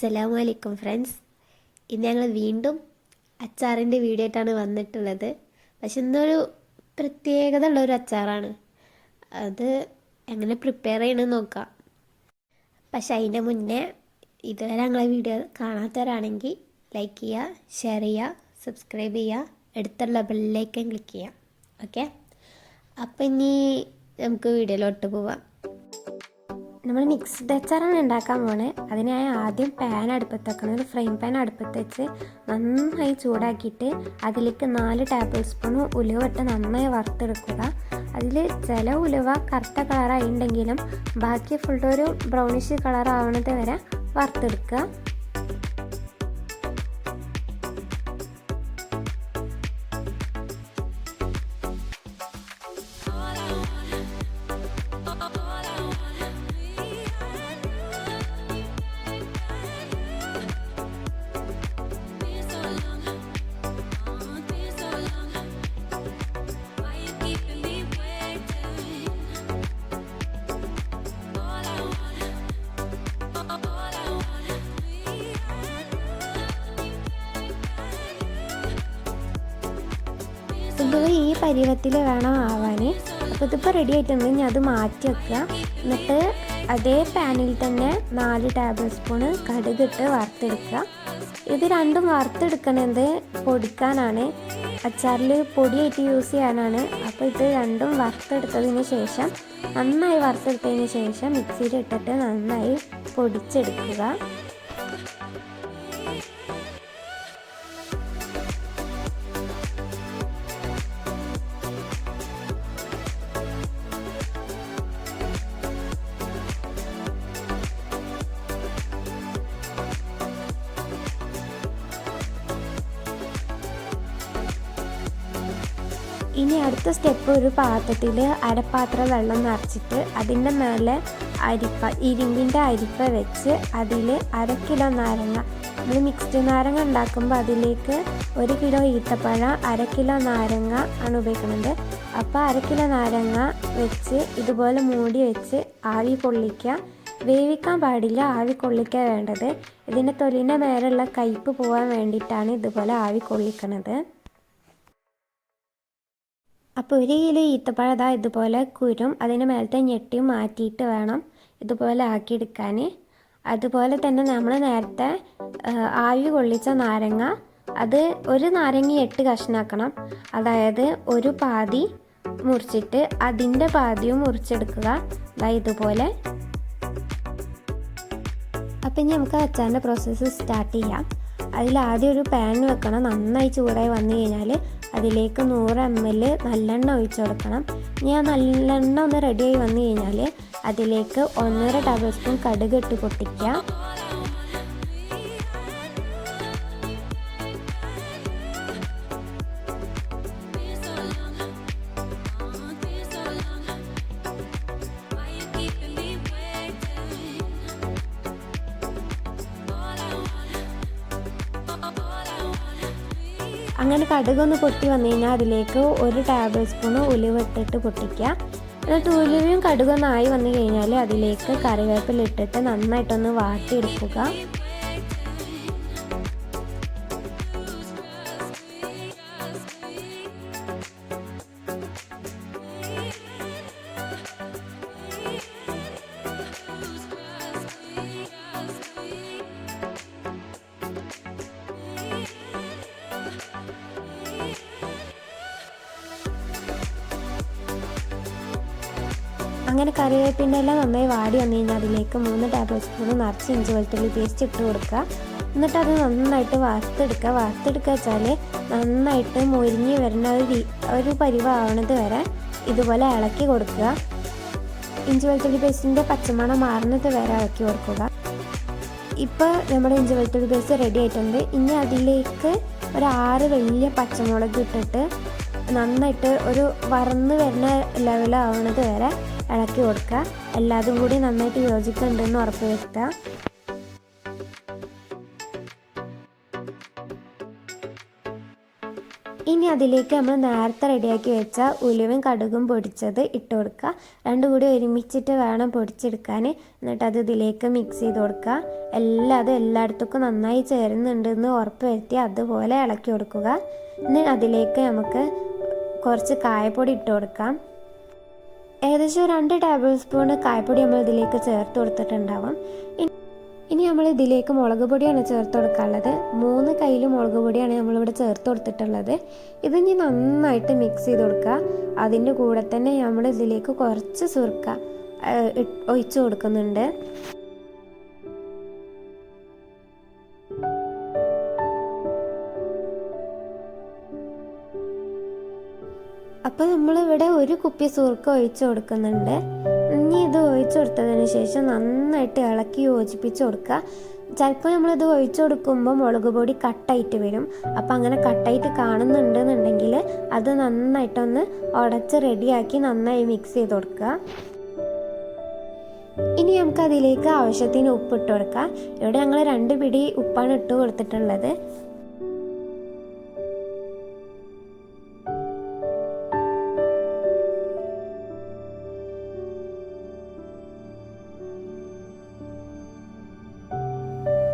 അസ്സലാമു അലൈക്കും ഫ്രണ്ട്സ്. ഇന്ന് ഞങ്ങൾ വീണ്ടും അച്ചാറിന്റെ വീഡിയോ ആയിട്ടാണ് വന്നിട്ടുള്ളത്. പക്ഷെ ഇന്നൊരു പ്രത്യേകത ഉള്ള ഒരു അച്ചാറാണ്. അത് എങ്ങനെ പ്രിപ്പയർ ചെയ്യണമെന്ന് നോക്കാം. പക്ഷെ അതിന്റെ മുന്നേ ഇതുവരെ ഞങ്ങളെ വീഡിയോ കാണാത്തവരാണെങ്കിൽ ലൈക്ക് ചെയ്യുക ഷെയർ ചെയ്യുക സബ്സ്ക്രൈബ് ചെയ്യുക അടുത്തുള്ള ബെല്ലിലേക്കും ക്ലിക്ക് ചെയ്യുക. ഓക്കെ അപ്പം ഇനി നമുക്ക് വീഡിയോയിലോട്ട് പോവാം. നമ്മൾ മിക്സ്ഡ് അച്ചാറാണ് ഉണ്ടാക്കാൻ പോണേ. അതിനായി ആദ്യം പാൻ അടുപ്പത്ത് വെക്കണം ഒരു ഫ്രെയിം പാൻ അടുപ്പത്ത് വെച്ച് നന്നായി ചൂടാക്കിയിട്ട് അതിലേക്ക് നാല് ടേബിൾ സ്പൂൺ ഉലുവ ഇട്ട് നന്നായി വറുത്തെടുക്കുക. അതിൽ ചില ഉലുവ കറുത്ത കളറായിട്ടുണ്ടെങ്കിലും ബാക്കി ഫുൾ ഒരു ബ്രൗണിഷ് കളർ ആവണത് വരെ വറുത്തെടുക്കുക. ഇത് ഈ പരുവത്തിൽ വേണം ആവാൻ അപ്പോൾ ഇതിപ്പോൾ റെഡി ആയിട്ടുണ്ട്. ഞാൻ അത് മാറ്റി വെക്കുക. എന്നിട്ട് അതേ പാനിൽ തന്നെ നാല് ടേബിൾ സ്പൂണ് കടുകിട്ട് വറുത്തെടുക്കുക. ഇത് രണ്ടും വറുത്തെടുക്കണത് പൊടിക്കാനാണ്. അച്ചാറിൽ പൊടിയായിട്ട് യൂസ് ചെയ്യാനാണ്. അപ്പോൾ ഇത് രണ്ടും വറുത്തെടുത്തതിന് ശേഷം നന്നായി വറുത്തെടുത്തതിന് ശേഷം മിക്സിയിൽ ഇട്ടിട്ട് നന്നായി പൊടിച്ചെടുക്കുക. ഇനി അടുത്ത സ്റ്റെപ്പ് ഒരു പാത്രത്തിൽ അരപ്പാത്രം വെള്ളം നിറച്ചിട്ട് അതിന്റെ മേലെ അരിപ്പ ഇരുമ്പിന്റെ അരിപ്പ വെച്ച് അതിൽ അര കിലോ നാരങ്ങ. നമ്മൾ മിക്സ്ഡ് നാരങ്ങ ഉണ്ടാക്കുമ്പോൾ അതിലേക്ക് ഒരു കിലോ ഈത്തപ്പഴം അര കിലോ നാരങ്ങ ആണ് ഉപയോഗിക്കുന്നത് അപ്പോൾ അര കിലോ നാരങ്ങ വെച്ച് ഇതുപോലെ മൂടി വെച്ച് ആവി പൊള്ളിക്കുക വേവിക്കാൻ പാടില്ല ആവി കൊള്ളിക്കുക വേണ്ടത്. ഇതിന്റെ തൊലിന്റെ മേലുള്ള കയ്പ്പ് പോകാൻ വേണ്ടിയിട്ടാണ് ഇതുപോലെ ആവി കൊള്ളിക്കണത് അപ്പോൾ ഒരു കിലോ ഈത്തപ്പഴം ഇതുപോലെ കുരും അതിന് മേലത്തെ ഞെട്ടിയും മാറ്റിയിട്ട് വേണം ഇതുപോലെ ആക്കിയെടുക്കാൻ അതുപോലെ തന്നെ നമ്മൾ നേരത്തെ ആവി കൊള്ളിച്ച നാരങ്ങ അത് ഒരു നാരങ്ങ എട്ട് കഷ്ണാക്കണം. അതായത് ഒരു പാതി മുറിച്ചിട്ട് അതിന്റെ പാതിയും മുറിച്ചെടുക്കുക. അതായത് ഇതുപോലെ. അപ്പം ഇനി നമുക്ക് അച്ചാറിന്റെ പ്രോസസ്സ് സ്റ്റാർട്ട് ചെയ്യാം. അതിൽ ആദ്യം ഒരു പാൻ വെക്കണം. നന്നായി ചൂടായി വന്നു കഴിഞ്ഞാൽ അതിലേക്ക് നൂറ് എം എൽ നല്ലെണ്ണ ഒഴിച്ചു കൊടുക്കണം. ഇനി ആ നല്ലെണ്ണ ഒന്ന് റെഡിയായി വന്നു കഴിഞ്ഞാൽ അതിലേക്ക് ഒന്നര ടേബിൾ സ്പൂൺ കടുക് ഇട്ട് പൊട്ടിക്കുക. അങ്ങനെ കടുകൊന്ന് പൊട്ടി വന്നു കഴിഞ്ഞാൽ അതിലേക്ക് ഒരു ടേബിൾ സ്പൂണ് ഉലുവ ഇട്ടിട്ട് പൊട്ടിക്കുക. എന്നിട്ട് ഉലുവയും കടുകൊന്നായി വന്നു കഴിഞ്ഞാൽ അതിലേക്ക് കറിവേപ്പില ഇട്ടിട്ട് നന്നായിട്ടൊന്ന് വാട്ടിയെടുക്കുക. അങ്ങനെ കറിവേപ്പിന്റെ എല്ലാം നന്നായി വാടി വന്നു കഴിഞ്ഞാൽ അതിലേക്ക് മൂന്ന് ടേബിൾ സ്പൂൺ നിറച്ച് ഇഞ്ചി വെളുത്തുള്ളി പേസ്റ്റ് ഇട്ട് കൊടുക്കുക. എന്നിട്ട് അത് നന്നായിട്ട് വറുത്തെടുക്കുക. വറുത്തെടുക്കുക വെച്ചാൽ നന്നായിട്ട് മുരിഞ്ഞ് വരുന്ന ഒരു ഒരു പരിവാവണത് വരെ ഇതുപോലെ ഇളക്കി കൊടുക്കുക. ഇഞ്ചി വെളുത്തുള്ളി പേസ്റ്റിന്റെ പച്ചമണം മാറുന്നത് വരെ ഇളക്കി കൊടുക്കുക. ഇപ്പോൾ നമ്മുടെ ഇഞ്ചി വെളുത്തുള്ളി പേസ്റ്റ് റെഡി ആയിട്ടുണ്ട്. ഇനി അതിലേക്ക് ഒരു ആറ് വലിയ പച്ചമുളക് ഇട്ടിട്ട് നന്നായിട്ട് ഒരു വറന്ന് വരുന്ന ലെവലാവണത് വരെ ഇളക്കി കൊടുക്കുക. എല്ലാതും കൂടി നന്നായിട്ട് യോജിക്കുന്നുണ്ടെന്ന് ഉറപ്പ് വരുത്തുക. ഇനി അതിലേക്ക് നമ്മൾ നേരത്തെ റെഡിയാക്കി വെച്ച ഉലുവും കടുകും പൊടിച്ചത് ഇട്ട് കൊടുക്കുക. രണ്ടും കൂടി ഒരുമിച്ചിട്ട് വേണം പൊടിച്ചെടുക്കാൻ. എന്നിട്ട് അത് ഇതിലേക്ക് മിക്സ് ചെയ്ത് കൊടുക്കുക. എല്ലാം അത് നന്നായി ചേരുന്നുണ്ടെന്ന് ഉറപ്പ് വരുത്തി അതുപോലെ ഇളക്കി കൊടുക്കുക. ഇനി അതിലേക്ക് നമുക്ക് കുറച്ച് കായപ്പൊടി ഇട്ട് കൊടുക്കാം. ഏകദേശം രണ്ട് ടേബിൾ സ്പൂൺ കായപ്പൊടി നമ്മൾ ഇതിലേക്ക് ചേർത്ത് കൊടുത്തിട്ടുണ്ടാവും. ഇനി- നമ്മൾ ഇതിലേക്ക് മുളക് പൊടിയാണ് ചേർത്ത് കൊടുക്കാനുള്ളത്. മൂന്ന് കയ്യിൽ മുളക് പൊടിയാണ് നമ്മളിവിടെ ചേർത്ത് കൊടുത്തിട്ടുള്ളത്. ഇത് ഇനി നന്നായിട്ട് മിക്സ് ചെയ്ത് കൊടുക്കുക. അതിന്റെ കൂടെ തന്നെ നമ്മൾ ഇതിലേക്ക് കുറച്ച് സുർക്ക ഒഴിച്ചു കൊടുക്കുന്നുണ്ട്. അപ്പോൾ നമ്മളിവിടെ ഒരു കുപ്പി സുർക്ക ഒഴിച്ചു കൊടുക്കുന്നുണ്ട്. ഇനി ഇത് ഒഴിച്ചു കൊടുത്തതിന് ശേഷം നന്നായിട്ട് ഇളക്കി യോജിപ്പിച്ച് കൊടുക്കുക. ചിലപ്പോൾ നമ്മളിത് ഒഴിച്ചു കൊടുക്കുമ്പോൾ മുളക് പൊടി കട്ടായിട്ട് വരും. അപ്പോൾ അങ്ങനെ കട്ടായിട്ട് കാണുന്നുണ്ടെന്നുണ്ടെങ്കിൽ അത് നന്നായിട്ടൊന്ന് ഉടച്ച് റെഡിയാക്കി നന്നായി മിക്സ് ചെയ്ത് കൊടുക്കുക. ഇനി നമുക്ക് അതിലേക്ക് ആവശ്യത്തിന് ഉപ്പ് ഇട്ട് കൊടുക്കാം. ഇവിടെ ഞങ്ങൾ രണ്ട് പിടി ഉപ്പാണ് ഇട്ട് കൊടുത്തിട്ടുള്ളത്.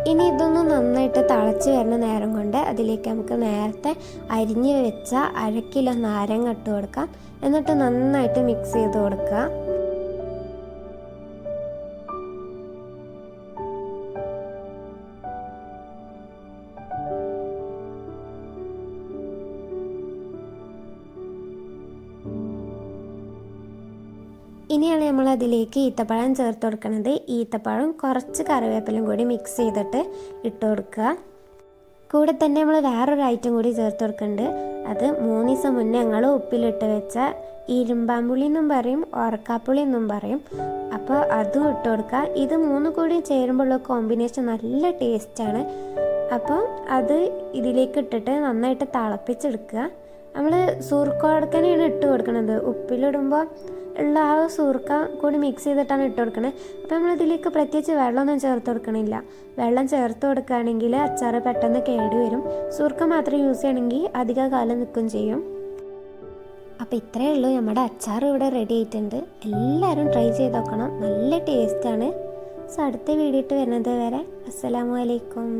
ഇനി ഇതൊന്ന് നന്നായിട്ട് തിളച്ച് വരുന്ന നേരം കൊണ്ട് അതിലേക്ക് നമുക്ക് നേരത്തെ അരിഞ്ഞ് വെച്ച അര കിലോ നാരങ്ങ ഇട്ട് കൊടുക്കാം. എന്നിട്ട് നന്നായിട്ട് മിക്സ് ചെയ്ത് കൊടുക്കുക. ഇനിയാണ് നമ്മൾ അതിലേക്ക് ഈത്തപ്പഴം ചേർത്ത് കൊടുക്കുന്നത് ഈത്തപ്പഴം കുറച്ച് കറിവേപ്പിലും കൂടി മിക്സ് ചെയ്തിട്ട് ഇട്ട് കൊടുക്കുക. കൂടെ തന്നെ നമ്മൾ വേറൊരു ഐറ്റം കൂടി ചേർത്ത് കൊടുക്കുന്നുണ്ട് അത് മൂന്ന് ദിവസം മുന്നേ ഞങ്ങൾ ഉപ്പിലിട്ട് വെച്ച ഇരുമ്പാമ്പുളി എന്നും പറയും ഓറക്കാപ്പുളി എന്നും പറയും. അപ്പോൾ അതും ഇട്ട് കൊടുക്കുക. ഇത് മൂന്ന് കൂടി ചേരുമ്പോഴുള്ള കോമ്പിനേഷൻ നല്ല ടേസ്റ്റാണ് അപ്പോൾ അത് ഇതിലേക്ക് ഇട്ടിട്ട് നന്നായിട്ട് തിളപ്പിച്ചെടുക്കുക. നമ്മൾ സൂർക്കോടക്കനെയാണ് ഇട്ട് കൊടുക്കുന്നത് ഉപ്പിലിടുമ്പോൾ ഉള്ള ആ സൂർക്ക കൂടി മിക്സ് ചെയ്തിട്ടാണ് ഇട്ട് കൊടുക്കുന്നത് അപ്പോൾ നമ്മൾ ഇതിലേക്ക് പ്രത്യേകിച്ച് വെള്ളമൊന്നും ചേർത്ത് കൊടുക്കണില്ല. വെള്ളം ചേർത്ത് കൊടുക്കുകയാണെങ്കിൽ അച്ചാർ പെട്ടെന്ന് കേട് വരും. സൂർക്ക മാത്രം യൂസ് ചെയ്യണമെങ്കിൽ അധിക കാലം നിൽക്കും ചെയ്യും. അപ്പോൾ ഇത്രയേ ഉള്ളൂ. നമ്മുടെ അച്ചാർ ഇവിടെ റെഡി ആയിട്ടുണ്ട്. എല്ലാവരും ട്രൈ ചെയ്ത് നോക്കണം. നല്ല ടേസ്റ്റാണ് സോ അടുത്ത വീഡിയോ ഇട്ട് വരുന്നത് വരെ അസ്സലാമു അലൈക്കും.